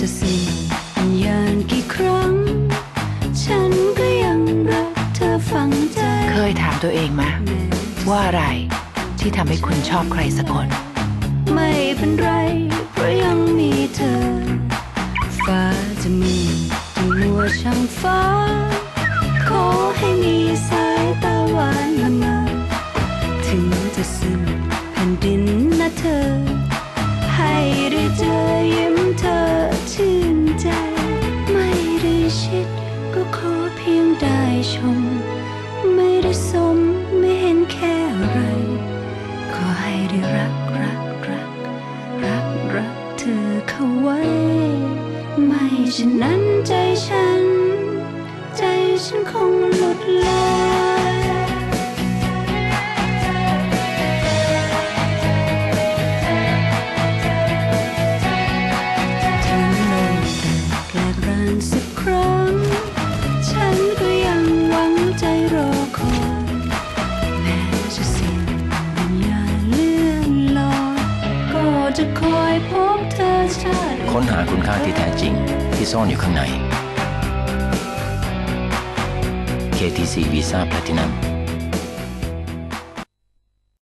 จะสิ้นยานกี่ครั้ง ฉันก็ยังรักเธอฝังใจ เคยถามตัวเองไหมว่าอะไรที่ทำให้คุณชอบใครสักคน ไม่เป็นไร เพราะยังมีเธอ ฟ้าจะมีจะมัวช่างฟ้า ขอให้มีสายตาหวานละมาถึงจะสิ้นแผ่นดินนะเธอ ให้ได้เจอ ชม ไม่ได้สมไม่เห็นแค่อะไร ขอให้ได้รักรักรัก รักรักเธอเข้าไว้ ไม่เช่นนั้นใจฉัน ใจฉันคงหลุดลอยถึงลกแตกแหลกรานสักครั้ง ค้นหาคุณค่าที่แท้จริงที่ซ่อนอยู่ข้างใน KTC Visa Platinum